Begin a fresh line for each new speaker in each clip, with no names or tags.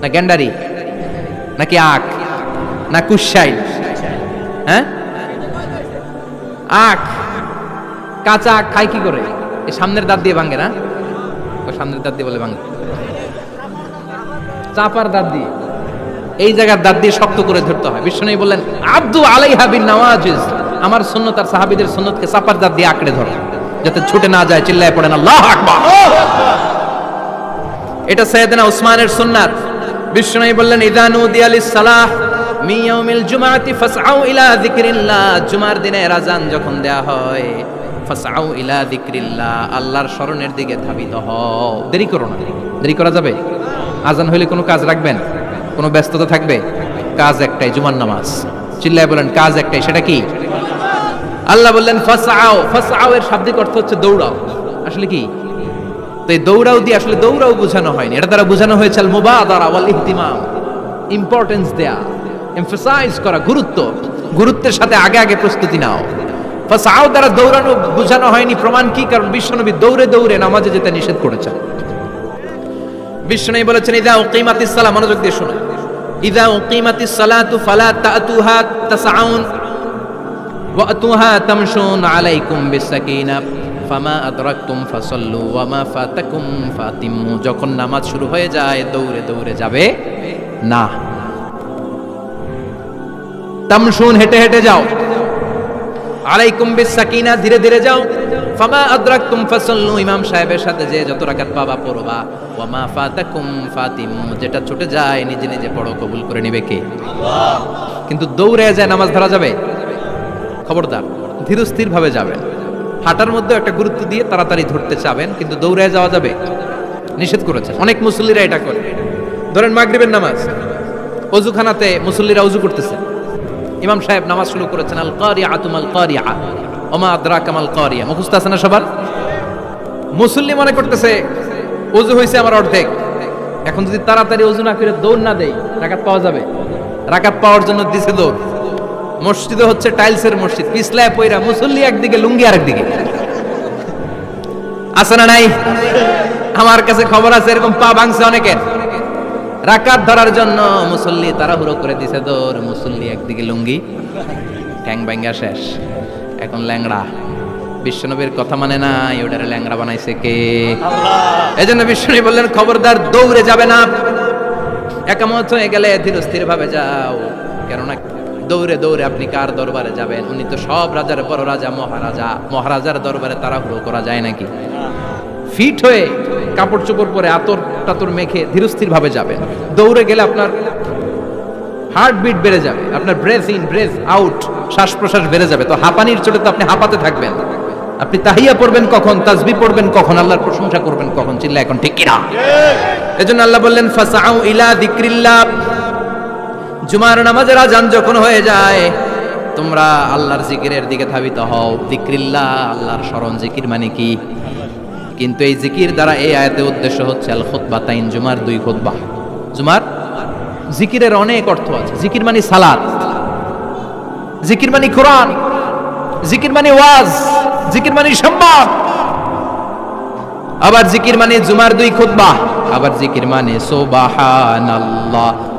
না গ্যান্ডারি? নাকি আখ? না কুশাই হ্যাঁ? আখ। কাঁচা আখ খায় কি করে? এই সামনের দাঁত দিয়ে ভাঙে না? ও সামনের দাঁত দিয়ে বলে ভাঙে। চাপার দাঁত দিয়ে। এই জায়গার দাঁত দিয়ে শক্ত করে ধরতে হয়। বিষ্ণু বললেন, আব্দু আলাইহা বিন নওয়াজিজ। আমার সুন্নত আর সাহাবীদের সুন্নতকে চাপার দাঁত দিয়ে আঁকড়ে ধরো, যাতে ছুটে না যায়, চিল্লায় পড়েন আল্লাহ আকবার। এটা সৈয়দনা উসমানের সুন্নাত। বিষ্ণু বললেন ইদানু দিয়ালিস সালাহ মি ইয়াউমিল জুমাআতি ফাসআউ ইলা যিকরিল্লাহ। জুমার দিনে আজান যখন দেয়া হয়, ফাসআউ ইলা যিকরিল্লাহ, আল্লাহর স্মরণের দিকে ধাবিত হও। দেরি করো না, দেরি করা যাবে? আজান হইলে কোনো কাজ রাখবেন? কোনো ব্যস্ততা থাকবে? কাজ একটাই, জুমার নামাজ। চিল্লায় বলেন, কাজ একটাই, সেটা কি? আল্লাহ বললেন ফাসআও ফাসআও এর শাব্দিক অর্থ হচ্ছে দৌড়াও। আসলে কি? তো এই দৌড়াও দিয়ে আসলে দৌড়াও বোঝানো হয়নি। এটা দ্বারা বোঝানো হয়েছে আল মুবাদারা ইম্পর্টেন্স দেয়া এমফাসাইজ করা, গুরুত্ব। গুরুত্বের সাথে আগে আগে প্রস্তুতি নাও। ফাসাও দ্বারা দৌড়ানো বোঝানো হয়নি, প্রমাণ কি? কারণ বিশ্বনবী দৌড়ে দৌড়ে নামাজে যেতে নিষেধ করেছেন। বিশ্বনবী বলেছেন, ইদা উকিমাতিস সালাহ মনোযোগ দিয়ে শুনো। ইদা উকিমাতিস সালাতু ফালা তাতুহা তাসাউন ওয়াতুহা তামশুন আলাইকুম বিসাকিনা। ফামা আদরাকতুম ফাসাল্লু ওয়ামা ফাতাকুম ফাতিমু। যখন নামাজ শুরু হয়ে যায়, দৌড়ে দৌড়ে যাবে না। তামশুন, হেঁটে হেঁটে যাও। আলাইকুম বিসাকিনা ধীরে ধীরে যাও। ফামা আদরাকতুম ফাসাল্লু, ইমাম সাহেবের সাথে যে যত রাকাত পাবা, পড়বা। ওয়ামা ফাতাকুম ফাতিমু, যেটা ছুটে যায়, নিজে নিজে পড়ো, কবুল করে নিবে কে? কিন্তু দৌড়ে যায়, নামাজ ধরা যাবে? খবরদার ধীরস্থির ভাবে যাবেন। হাঁটার মধ্যে একটা গুরুত্ব দিয়ে তাড়াতাড়ি ধরতে চাবেন, কিন্তু দৌড়ায় যাওয়া যাবে। নিষেধ করেছে অনেক মুসল্লিরা এটা করে। ধরেন মাগরিবের নামাজ। অজুখানাতে মুসল্লিরা অজু করতেছে। ইমাম সাহেব নামাজ শুরু করেছেন আল কারিয়া আতুমাল কারিয়া ওমা আদ্রা কামাল কারিয়া মুখস্থ আছে না সবার? মুসল্লি মনে করতেছে অজু হয়েছে আমার অর্ধেক। এখন যদি তাড়াতাড়ি অজু না করে দৌড় না দেই, রাকাত পাওয়া যাবে। রাকাত পাওয়ার জন্য দিছে দৌড়। মসজিদে হচ্ছে টাইলসের মসজিদ। পিছলায় পয়রা মুসল্লি একদিকে, লুঙ্গি আরেকদিকে। আছে না নাই? আমার কাছে খবর আছে, এরকম পা ভাঙছে অনেকের। রাকাত ধরার জন্য মুসল্লি তাড়াহুড়ো করে দিছে দৌড়। মুসল্লি একদিকে লুঙ্গি, ঠ্যাং ব্যাঙ্গা শেষ। এখন ল্যাংড়া। বিশ্বনবীর কথা মানে না ওটারে ল্যাংড়া বানাইছে কে? এই জন্য বিশ্বনবী বললেন, খবরদার, দৌড়ে যাবে না। একামত হয়ে গেলে ধীরস্থির ভাবে যাও। কেননা দৌড়ে দৌড়ে আপনি কার দরবারে যাবেন? উনি তো সব রাজার বড় রাজা মহারাজা। মহারাজার দরবারে তাড়াহুড়ো করা যায় নাকি? ফিট হয়ে কাপড় চোপড় পরে আতর টাতর মেখে ধীরস্থির ভাবে যাবেন। দৌড়ে গেলে আপনার হার্টবিট বেড়ে যাবে। আপনার ব্রেথ ইন ব্রেথ আউট শ্বাস প্রশ্বাস বেড়ে যাবে। তো হাঁপানির চোটে তো আপনি হাঁপাতে থাকবেন। আপনি তাহিয়া পড়বেন কখন তাজবি পড়বেন কখন আল্লাহর প্রশংসা করবেন কখন চিল্লা এখন ঠিক কিনা? এজন্য আল্লাহ বললেন ফাসাউ ইলা যিকরিল্লাহ জুমার নামাজের আজান যখন হয়ে যায়, তোমরা আল্লাহর জিকিরের দিকে ধাবিত হও। জিক্রিল্লাহ আল্লাহর স্মরণ, জিকির মানে কি? কিন্তু এই জিকির দ্বারা এই আয়াতের উদ্দেশ্য হচ্ছে আল খুতবা তাইন, জুমার দুই খুতবা। জুমার জিকিরের অনেক অর্থ আছে। জিকির মানে সালাত। জিকির মানে কোরআন। জিকির মানে ওয়াজ। জিকির মানে সম্মান। আবার জিকির মানে জুমার দুই খুতবা। আবার জিকির মানে সুবহানাল্লাহ।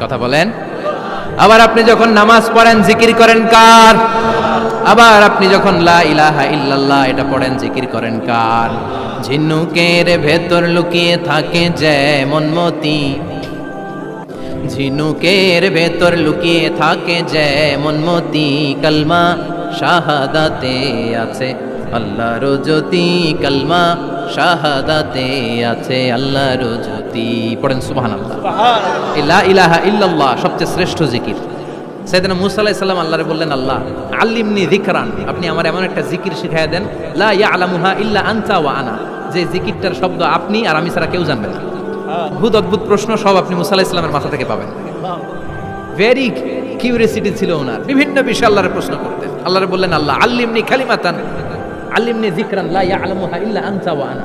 কথা বলেন। আবার আপনি যখন নামাজ পড়েন, জিকির করেন কার? আবার আপনি যখন লা ইলাহা ইল্লাল্লাহ, এটা পড়েন, জিকির করেন কার? ঝিনুকের ভেতর লুকিয়ে থাকে যেমন মতি। ঝিনুকের ভেতর লুকিয়ে থাকে যেমন মতি। কালমা শাহাদাতে আছে আল্লাহর জ্যোতি, কালমা শাহাদাতে আছে আল্লাহর জ্যোতি। পড়েন সুবহানাল্লাহ। লা ইলাহা ইল্লাল্লাহ সবচেয়ে শ্রেষ্ঠ জিকির। সাইয়েদনা মুসা আলাইহিস সালাম আল্লাহরে বললেন, আল্লাহ, আল্লিমনি যিকরান। আপনি আমার এমন একটা জিকির শিখাই দেন, লা ইয়ালামুহা ইল্লা আনতা ওয়া আনা। যে জিকিরটার শব্দ আপনি আর আমি ছাড়া কেউ জানবে না। অদ্ভুত অদ্ভুত প্রশ্ন সব আপনি মুসা আলাইহিস সালামের মাথা থেকে পাবেন। ভেরি কিউরিয়াসিটি ছিল ওনার। বিভিন্ন বিষয়ে আল্লাহরে প্রশ্ন করতেন। আল্লাহরে বললেন, আল্লাহ, আল্লিমনি খালিমাতান আল্লিমনি যিকরান। লা ইয়ালামুহা ইল্লা আনতা ওয়া আনা।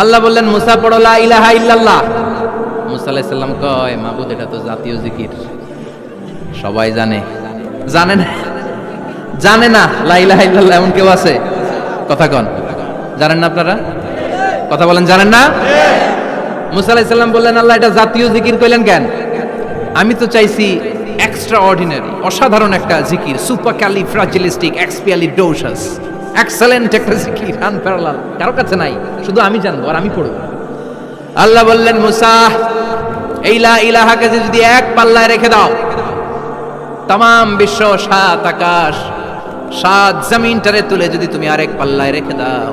আল্লাহ বললেন, মুসা, পড়ো, লা ইলাহা ইল্লাল্লাহ। মুসা আলাইহিস কয়, মাবুদ, এটা তো জাতীয় জিকির। সবাই জানে। জানে না? জানে না? লা ইলাহা ইল্লাল্লাহ, এমন কেউ আছে? কথা কন। জানেন না আপনারা? কথা বলেন, জানেন না? মুসা আলাইহিস বললেন, আল্লাহ, এটা জাতীয় জিকির কইলেন কেন? আমি তো চাইছি এক্সট্রা অর্ডিনারি অসাধারণ একটা জিকির সুপার ক্যালি ফ্রাজিলিস্টিক এক্সপিয়ালি ডোসাস এক্সেলেন্ট একটা জিকির আনপ্যারালাল কারও কাছে নাই, শুধু আমি জানব আর আমি পড়ব। আল্লাহ বললেন, মুসা এইলা ইলাহাকে যদি এক পাল্লায় রেখে দাও তাম বিশ্ব সাত আকাশ, সাত জমিনটারে তুলে যদি তুমি আরেক পাল্লায় রেখে দাও।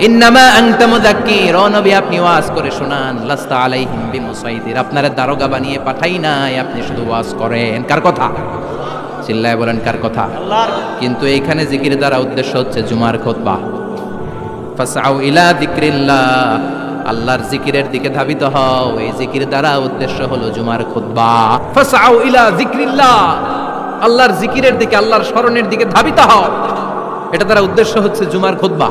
ইন্নামা আংতা মুদাক্কির ও নবী আপনি ওয়াজ করে শোনান। লাস্তা আলাইহিম বিমুসাইদির আপনারা দারোগা বানিয়ে পাঠাই নাই আপনি শুধু ওয়াজ করেন। কার কথা? চিল্লায় বলেন কার কথা? কিন্তু এইখানে জিকির দ্বারা উদ্দেশ্য হচ্ছে জুমার খুতবা। ফাসাউ ইলা যিকরিল্লাহ। আল্লাহর জিকিরের দিকে ধাবিত হও। এই জিকির দ্বারা উদ্দেশ্য হলো জুমার খুতবা। ফাসাউ ইলা যিকরিল্লাহ। আল্লাহর জিকিরের দিকে আল্লাহর স্মরণের দিকে ধাবিত হও। এটা দ্বারা উদ্দেশ্য হচ্ছে জুমার খুতবা।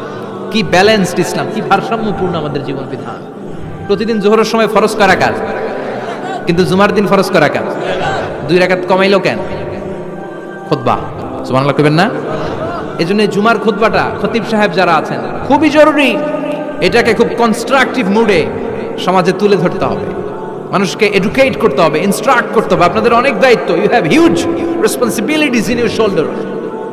কি ব্যালেন্সড ইসলাম, কি ভারসাম্যপূর্ণ আমাদের জীবন বিধান? প্রতিদিন জোহরের সময় ফরজ করা কাজ, কিন্তু জুমার দিন ফরজ করা কাজ। দুই রাকাত কমাইলো কেন? খুতবা। সুবহানাল্লাহ কইবেন না? এই জন্য জুমার খুতবাটা খতিব সাহেব যারা আছেন, খুবই জরুরি। এটাকে খুব কনস্ট্রাকটিভ মুডে সমাজে তুলে ধরতে হবে। মানুষকে এডুকেট করতে হবে ইনস্ট্রাক্ট করতে হবে। আপনাদের অনেক দায়িত্ব। You have huge responsibilities in your shoulder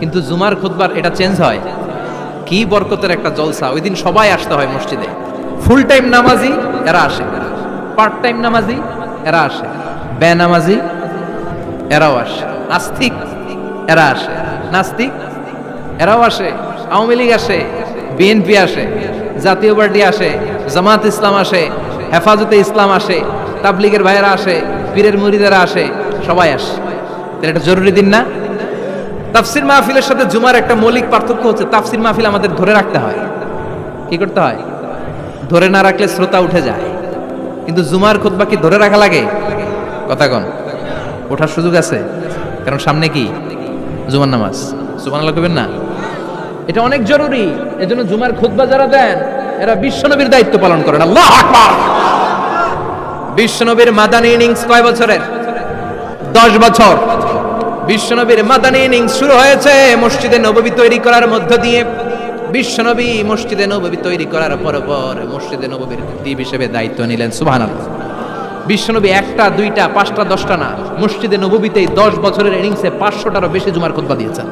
কিন্তু জুমার খুতবার এটা চেঞ্জ হয়। কি বরকতের একটা জলসা। ওই দিন সবাই আসতে হয় মসজিদে। ফুল টাইম নামাজি, এরা আসে। পার্ট টাইম নামাজি, এরা আসে। বে নামাজি এরাও আসে। আস্তিক এরা আসে। নাস্তিক, এরাও আসে। আওয়ামী লীগ আসে, বিএনপি আসে, জাতীয় পার্টি আসে, জামাত ইসলাম আসে, হেফাজতে ইসলাম আসে, তাবলিগের ভাইয়েরা আসে, পীরের মুরিদেরা আসে, সবাই আসে। এটা জরুরি দিন না? তাফসির মাহফিলের সাথে জুমার একটা মৌলিক পার্থক্য হচ্ছে, তাফসির মাহফিল আমাদের ধরে রাখতে হয়। কি করতে হয়? ধরে না রাখলে শ্রোতা উঠে যায়। কিন্তু জুমার খুতবা কি ধরে রাখা লাগে? কথা কন। ওঠার সুযোগ আছে? কারণ সামনে কি? জুমার নামাজ। জুমান লাগবেন না? এটা অনেক জরুরি। এজন্য জুমার খুতবা যারা দেন, এরা বিশ্বনবীর দায়িত্ব পালন করেন। আল্লাহ বিশ্বনবীর মাদানী ইনিংস কয় বছরের? দশ বছর। বিশ্বনবীর মাদানী ইনিংস শুরু হয়েছে, মসজিদে নববী তৈরি করার মধ্য দিয়ে। বিশ্বনবী মসজিদে নববী তৈরি করার পর পর মসজিদে নববীর খতিব হিসেবে দায়িত্ব নিলেন, সুবহানাল্লাহ। বিশ্বনবী একটা, দুইটা, পাঁচটা, দশটা না, মসজিদে নববীতেই দশ বছরের ইনিংসে পাঁচশোটারও বেশি জুমার খুতবা দিয়েছেন।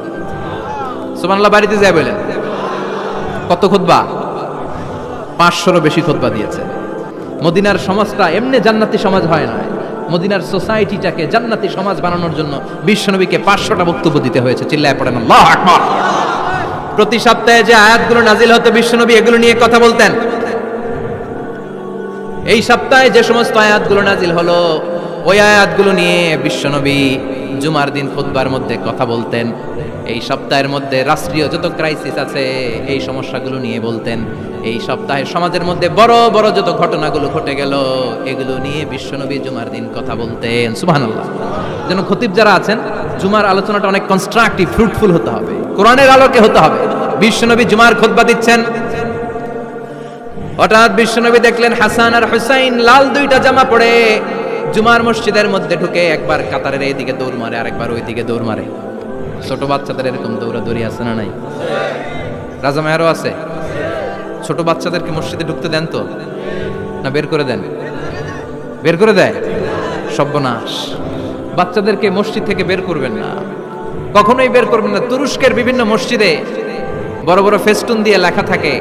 সুবহানাল্লাহ, বাড়িতে যায় বলেন। কত খুতবা? পাঁচশোরও বেশি খুতবা দিয়েছে। মদিনার সমাজটা এমনি জান্নাতি সমাজ হয় না। মদিনার সোসাইটিটাকে জান্নাতি সমাজ বানানোর জন্য বিশ্বনবীকে পাঁচশোটা বক্তব্য দিতে হয়েছে। চিল্লায় পড়েন প্রতি সপ্তাহে যে আয়াতগুলো নাজিল হতো, বিশ্বনবী এগুলো নিয়ে কথা বলতেন। এই সপ্তাহে যে সমস্ত আয়াতগুলো নাজিল হলো, ওই আয়াতগুলো নিয়ে বিশ্বনবী জুমার দিন খুতবার মধ্যে কথা বলতেন। এই সপ্তাহের মধ্যে রাষ্ট্রীয় যত ক্রাইসিস আছে, এই সমস্যাগুলো নিয়ে বলতেন, এই সপ্তাহে সমাজের মধ্যে বড় বড় যত ঘটনাগুলো ঘটে গেল, এগুলো নিয়ে বিশ্বনবী জুমার দিন কথা বলতেন, সুবহানাল্লাহ। যেন খতিব যারা আছেন, জুমার আলোচনাটা অনেক কনস্ট্রাকটিভ ফ্রুটফুল হতে হবে, কোরআনের আলোকে হতে হবে। বিশ্বনবী জুমার খুতবা দিচ্ছেন। হঠাৎ বিশ্বনবী দেখলেন হাসান আর হুসাইন লাল দুইটা জামা পরে জুমার মসজিদের মধ্যে ঢুকে একবার কাতারের এইদিকে দৌড় মারে, আরেকবার ওইদিকে দৌড় মারে। ছোট বাচ্চাদের এরকম দৌড়াদৌড়ি আছে না নাই? রাজা মেয়ারও আছে। ছোট বাচ্চাদেরকে মসজিদে ঢুকতে দেন তো? না বের করে দেন? বের করে দেয়? সর্বনাশ। বাচ্চাদেরকে মসজিদ থেকে বের করবেন না। কখনোই বের করবেন না। তুরস্কের বিভিন্ন মসজিদে বড় বড় ফেস্টুন দিয়ে লেখা থাকে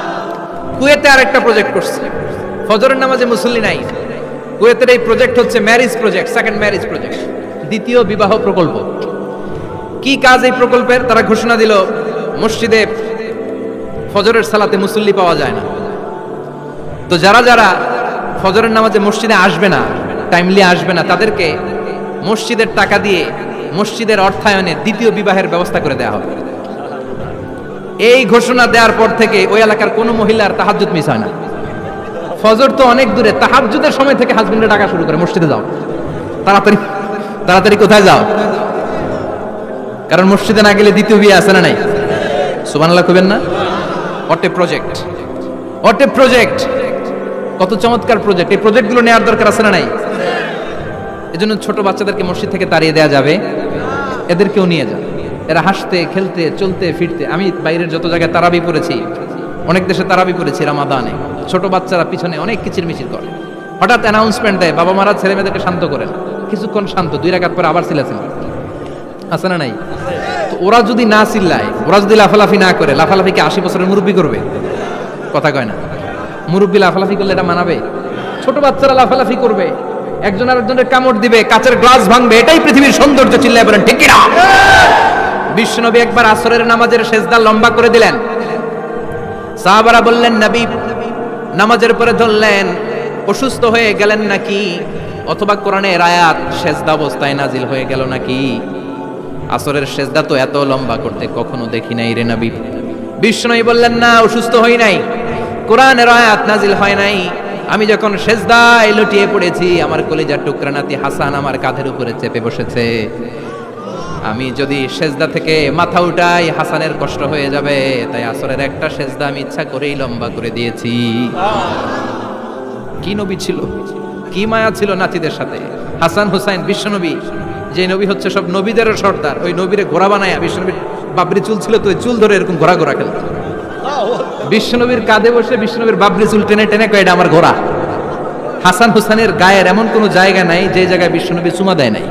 কুয়েতে আরেকটা প্রজেক্ট করছে। ফজরের নামাজে মুসল্লি নাই। কুয়েতের এই প্রজেক্ট হচ্ছে marriage project second marriage project দ্বিতীয় বিবাহ প্রকল্প। কি কাজ এই প্রকল্পের? তারা ঘোষণা দিল, মসজিদে ফজরের সালাতে মুসল্লি পাওয়া যায় না। তো যারা যারা ফজরের নামাজে মসজিদে আসবে না টাইমলি আসবে না, তাদেরকে মসজিদের টাকা দিয়ে মসজিদের অর্থায়নে দ্বিতীয় বিবাহের ব্যবস্থা করে দেওয়া হবে। এই ঘোষণা দেওয়ার পর থেকে ওই এলাকার কোনো মহিলার তাহাজ্জুদ মিস হয় না। ফজর তো অনেক দূরে, তাহাজ্জুদের সময় থেকে হাজবেন্ডে ডাকা শুরু করে, মসজিদে যাও। তাড়াতাড়ি তাড়াতাড়ি কোথায় যাও? কারণ মসজিদে না গেলে দ্বিতীয় বিয়ে আছে না নাই? সুবহানাল্লাহ কইবেন না? অটে প্রজেক্ট অটে প্রজেক্ট কত চমৎকার প্রজেক্ট এই প্রজেক্টগুলো নেওয়ার দরকার আছে না নাই? এজন্য ছোট বাচ্চাদেরকে মসজিদ থেকে তাড়িয়ে দেওয়া যাবে। এদেরকেও নিয়ে যাবে এরা হাসতে, খেলতে, চলতে, ফিরতে। আমি বাইরের যত জায়গায় তারাবি পড়েছি, অনেক দেশে তারাবি পড়েছি রামাদানে। ছোট বাচ্চারা পিছনে অনেক কিচির মিচির করে। হঠাৎ অ্যানাউন্সমেন্ট দেয় বাবা মারা ছেলে মেয়েদেরকে শান্ত করেন। কিছুক্ষণ শান্ত, দুই রাকাত পরে আবার চিল্লাছেন আছে না নাই? ওরা যদি না চিল্লায় ওরা যদি লাফালাফি না করে, লাফালাফিকে আশি বছরের মুরব্বী করবে? কথা কয় না। মুরব্বী লাফালাফি করলে এটা মানাবে? ছোট বাচ্চারা লাফালাফি করবে। একজন আরেকজনের কামড় দিবে, কাচের গ্লাস ভাঙবে, এটাই পৃথিবীর সৌন্দর্য, চিল্লায় বলেন, ঠিক কিনা? বিশ্বনবী একবার আসরের নামাজের সেজদা লম্বা করে দিলেন। সাহাবারা বললেন, নবী, নামাজের পরে ধরলেন, অসুস্থ হয়ে গেলেন নাকি? অথবা কোরআনের আয়াত সেজদা অবস্থায় নাজিল হয়ে গেল নাকি? আসরের সেজদা তো এত লম্বা করতে কখনো দেখি নাই রে নবী। বিষ্ণুই বললেন, না, অসুস্থ হই নাই। কোরআনের আয়াত নাজিল হয় নাই। আমি যখন সেজদায় লুটিয়ে পড়েছি, আমার কলিজার টুকরা নাতি হাসান আমার কাঁধের উপরে চেপে বসেছে। আমি যদি সেজদা থেকে মাথা উঠাই হাসানের কষ্ট হয়ে যাবে। তাই আসরের একটা সেজদা আমি ইচ্ছা করেই লম্বা করে দিয়েছি। কি নবী ছিল? কি মায়া ছিল নাতিদের সাথে? হাসান হুসাইন বিশ্বনবী যে নবী হচ্ছে সব নবীদেরও সর্দার ওই নবীরে ঘোড়া বানায় বিশ্বনবীর বাবরি চুল ছিল তো ওই চুল ধরে এরকম ঘোরা ঘোরা খেলত। বিশ্বনবীর কাঁধে বসে বিশ্বনবীর বাবরি চুল টেনে টেনে কয় এটা আমার ঘোড়া। হাসান হুসানের গায়ের এমন কোনো জায়গা নাই যে জায়গায় বিশ্বনবী চুমা দেয় নাই।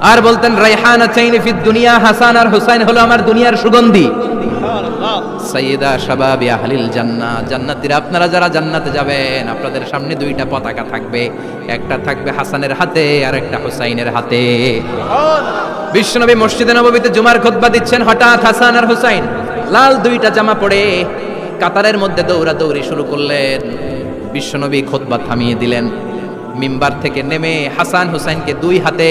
আর বলতেন রাইহান চাইনি দুনিয়া হাসান আর হুসাইন হলো আমার দুনিয়ার সুগন্ধি। সাইয়েদা শাবাবি আহলিল জান্নাত জান্নাতীরা, আপনারা যারা জান্নাতে যাবেন, আপনাদের সামনে দুইটা পতাকা থাকবে। একটা থাকবে হাসানের হাতে, আর একটা হুসাইনের হাতে। বিশ্বনবী মসজিদে নববীতে জুমার খুতবা দিচ্ছেন হঠাৎ হাসান আর হুসাইন। লাল দুইটা জামা পরে কাতারের মধ্যে দৌড়া দৌড়ি শুরু করলেন। বিশ্বনবী খুতবা থামিয়ে দিলেন। মিম্বার থেকে নেমে হাসান হুসাইনকে দুই হাতে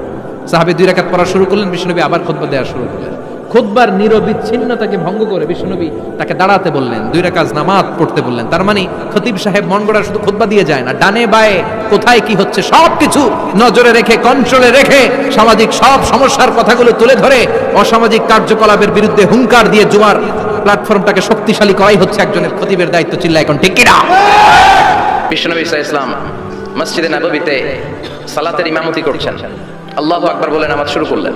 সাহাবি দুই রাকাত পড়া শুরু করলেন বিশ্বনবী আবার খুতবা দেওয়া শুরু করলেন। খুতবার নিরবিচ্ছিন্নতাকে ভঙ্গ করে বিশ্বনবী তাকে দাঁড়াতে বললেন, দুই রাকাত নামাজ পড়তে বললেন। তার মানে খতিব সাহেব মন গড়া শুধু খুতবা দিয়ে যায় না, ডানে বায়ে কোথায় কি হচ্ছে সব কিছু নজরে রেখে কন্ট্রোলে রেখে সামাজিক সব সমস্যার কথাগুলো তুলে ধরে অসামাজিক কার্যকলাপের বিরুদ্ধে হুঙ্কার দিয়ে জুমার প্ল্যাটফর্মটাকে শক্তিশালী করাই হচ্ছে একজনের খতিবের দায়িত্ব চিল্লা এখন, ঠিক কিনা?
ইসা ইসলাম মসজিদে নববীতে সালাতের ইমামতি করছেন। আল্লাহ আকবার বলে নামাজ শুরু করলেন।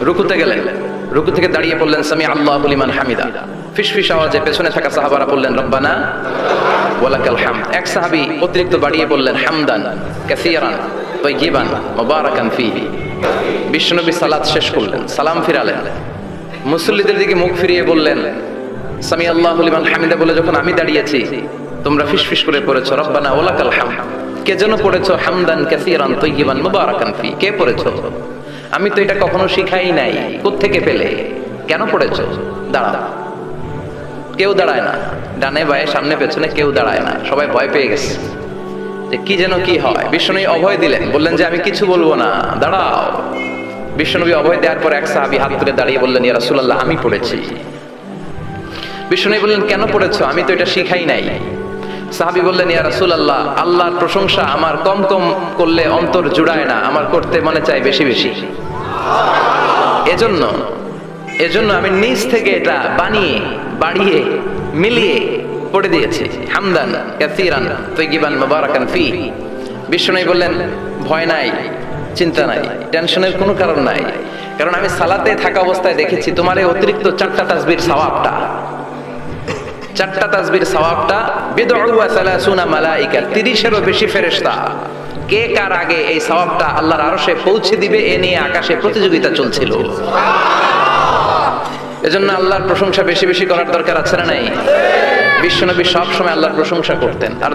রুকুতে গেলেন। রুকু থেকে দাঁড়িয়ে পড়লেন সামি আল্লাহ লিমান হামিদা। ফিসফিস আওয়াজে পেছনে থাকা সাহাবারা বললেন, রব্বানা ওয়ালাকাল হামদ। এক সাহাবী অতিরিক্ত বাড়িয়ে বললেন, হামদান কাসিরান তৈয়িবান মুবারাকান ফিহি। বিশ্বনবী সালাত শেষ করলেন, সালাম ফিরালেন। মুসল্লিদের দিকে মুখ ফিরিয়ে বললেন সামি আল্লাহ লিমান হামিদা, বলে যখন আমি দাঁড়িয়েছি, তোমরা ফিসফিস করে পড়েছো, রব্বানা ওলাকাল হাম কে যেন পড়েছো হামদান কাসিরান তৈয়িবান মুবারাকান ফি? কে পড়েছো? আমি তো এটা কখনো শিখাই নাই। কোত্থেকে পেলে? কেন পড়েছো? দাঁড়া কেউ দাঁড়ায় না। ডানে বায়ে, সামনে পেছনে কেউ দাঁড়ায় না। সবাই ভয় পেয়ে গেছে। যে কি যেন কি হয়। বিষ্ণুনবী অভয় দিলেন। বললেন যে, আমি কিছু বলব না। দাঁড়াও। বিষ্ণুনবী অভয় দেওয়ার পর এক সাহাবী হাত তুলে দাঁড়িয়ে বললেন, ইয়া রাসূলুল্লাহ, আমি পড়েছি। বিষ্ণুনবী বললেন, কেন পড়েছো? আমি তো এটা শিখাই নাই। সাহাবী বললেন, ইয়া রাসূলুল্লাহ, আল্লাহর প্রশংসা আমার কম কম করলে অন্তর জুড়ায় না, আমার করতে মনে চাই বেশি বেশি। এজন্য এজন্য আমি নিজ থেকে এটা বানিয়ে, বাড়িয়ে, মিলিয়ে পড়ে দিয়েছি। হামদান, কাসিরান তৈগিবান মুবারাকান ফি। বিষ্ণুনবী বললেন, ভয় নাই, চিন্তা নাই, টেনশনের কোনো কারণ নাই। কারণ আমি সালাতে থাকা অবস্থায় দেখেছি, তোমার এই অতিরিক্ত চারটা তাসবির সওয়াবটা। চারটা তাসবির সওয়াবটা বিদউ ওয়া সালাসুনা মালাইকা 30 এরও বেশি ফেরেশতা। কে কার আগে এই সওয়াবটা আল্লাহর আরশে পৌঁছে দিবে এ নিয়ে আকাশে প্রতিযোগিতা চলছিল? এজন্য আল্লাহর প্রশংসা বেশি বেশি করার দরকার আছে না নাই? বিশ্বনবী সব সময় আল্লাহর প্রশংসা করতেন। আর